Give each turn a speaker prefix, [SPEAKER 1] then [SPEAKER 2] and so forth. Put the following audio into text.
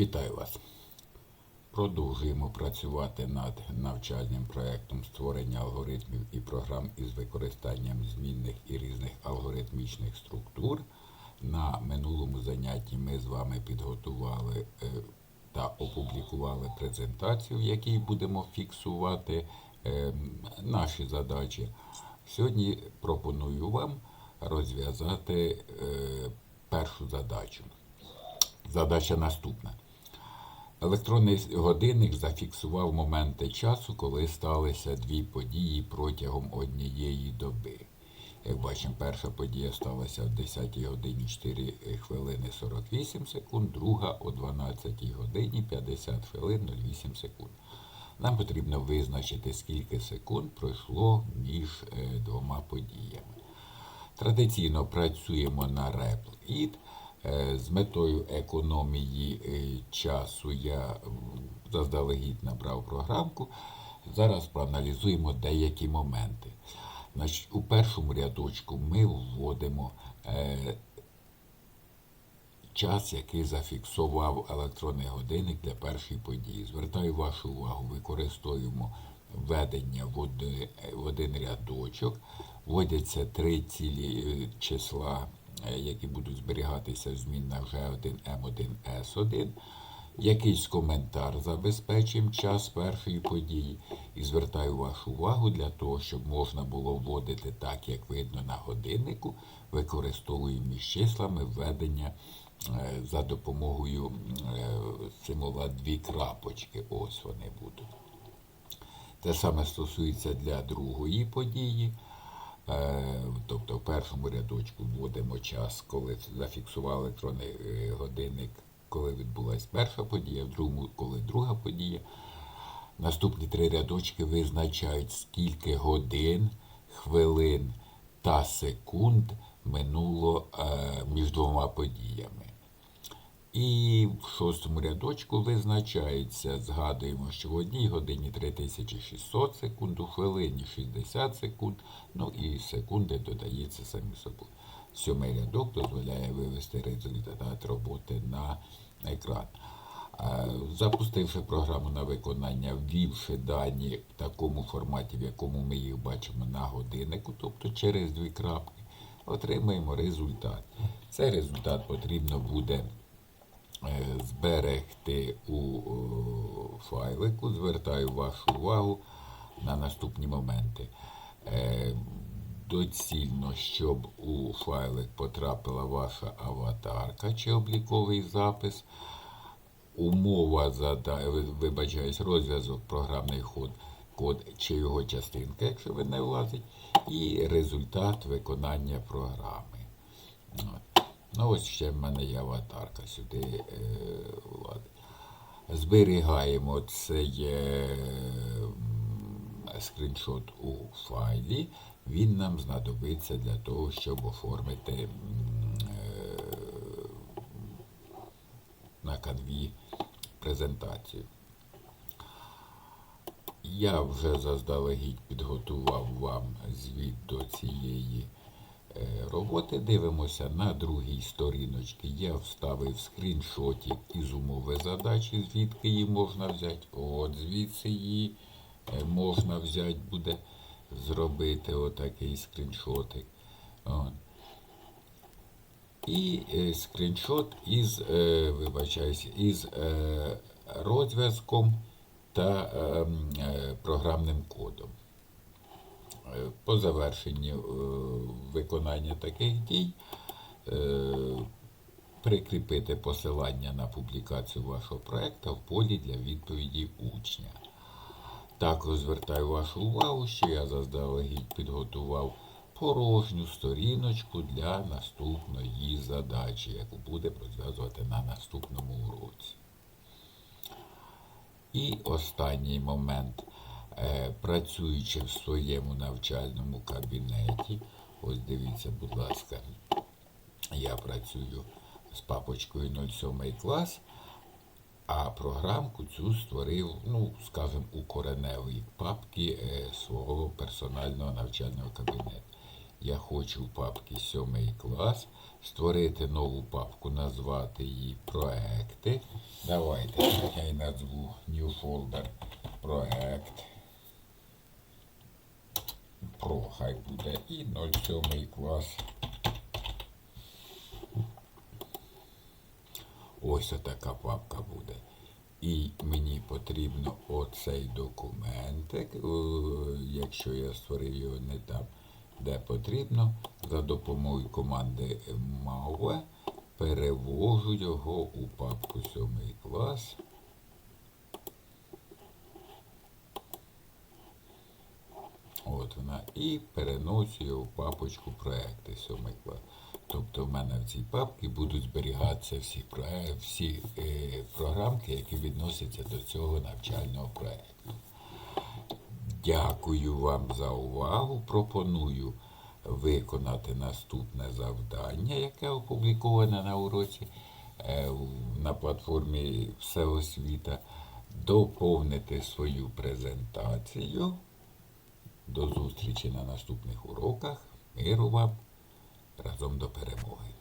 [SPEAKER 1] Вітаю вас! Продовжуємо працювати над навчальним проєктом створення алгоритмів і програм із використанням змінних і різних алгоритмічних структур. На минулому занятті ми з вами підготували е, та опублікували презентацію, в якій будемо фіксувати е, наші задачі. Сьогодні пропоную вам розв'язати е, першу задачу. Задача наступна. Електронний годинник зафіксував моменти часу, коли сталися дві події протягом однієї доби. Як бачимо, перша подія сталася в 10 годині 4 хвилини 48 секунд, друга о 12 годині 50 хвилин 08 секунд. Нам потрібно визначити, скільки секунд пройшло між е, двома подіями. Традиційно працюємо на RepLit. Е, З метою економії е, часу я заздалегідь набрав програмку. Зараз проаналізуємо деякі моменти. Значить, у першому рядочку ми вводимо е, час, який зафіксував електронний годинник для першої події. Звертаю вашу увагу, використовуємо введення в один, рядочок. Вводяться три цілі числа, які будуть зберігатися в змінах G1, M1, S1. Якийсь коментар забезпечуємо час першої події і звертаю вашу увагу для того, щоб можна було вводити так, як видно на годиннику, використовуємо між числами введення е, за допомогою е, символа дві крапочки. Ось вони будуть. Те саме стосується для другої події. Е, Тобто в першому рядочку вводимо час, коли зафіксував електронний е, годинник, коли відбулася перша подія, в другому, коли друга подія. Наступні три рядочки визначають, скільки годин, хвилин та секунд минуло е, між двома подіями. І в шостому рядочку визначається, згадуємо, що в одній годині 3600 секунд, у хвилині 60 секунд, ну і секунди додається самі собою. Сьомий рядок дозволяє вивести результат роботи на екран. Е, Запустивши програму на виконання, ввівши дані в такому форматі, в якому ми їх бачимо на годиннику, тобто через дві крапки, отримаємо результат. Цей результат потрібно буде зберегти у файлику. Звертаю вашу увагу на наступні моменти. Е, Доцільно, щоб у файлик потрапила ваша аватарка чи обліковий запис. Умова вибачаюсь, розв'язок, програмний ход, код чи його частинка, якщо ви не влазить, і результат виконання програми. Ну, ось ще в мене є аватарка сюди е, влазить. Зберігаємо цей е, скріншот у файлі. Він нам знадобиться для того, щоб оформити е, на канві презентацію. Я вже заздалегідь підготував вам звіт до цієї роботи. Дивимося на другій сторіночці. Я вставив скріншотик із умови задачі, звідки її можна взяти. От звідси її е, можна взяти буде зробити отакий скріншотик. От. І е, скріншот із, е, вибачаюсь, із е, розв'язком та е, е, програмним кодом. По завершенні е, виконання таких дій е, прикріпити посилання на публікацію вашого проєкту в полі для відповіді учня. Також звертаю вашу увагу, що я заздалегідь підготував порожню сторіночку для наступної задачі, яку будемо розв'язувати на наступному уроці. І останній момент. Е, Працюючи в своєму навчальному кабінеті, ось дивіться, будь ласка, я працюю з папочкою 07 клас, а програмку цю створив, ну, скажімо, у кореневій папці е, свого персонального навчального кабінету. Я хочу в папці 7 клас створити нову папку, назвати її проекти. Давайте я й назву New Folder проект. Про хай буде і 07 клас. Ось така папка буде. І мені потрібно оцей документик, е, якщо я створив його не там, де потрібно, за допомогою команди move перевожу його у папку 7 клас. От вона. І переношу його в папочку проекти 7 клас. Тобто в мене в цій папці будуть зберігатися всі, всі е, програмки, які відносяться до цього навчального проекту. Дякую вам за увагу. Пропоную виконати наступне завдання, яке опубліковане на уроці е, на платформі Всеосвіта. Доповнити свою презентацію. До зустрічі на наступних уроках. Миру вам разом до перемоги.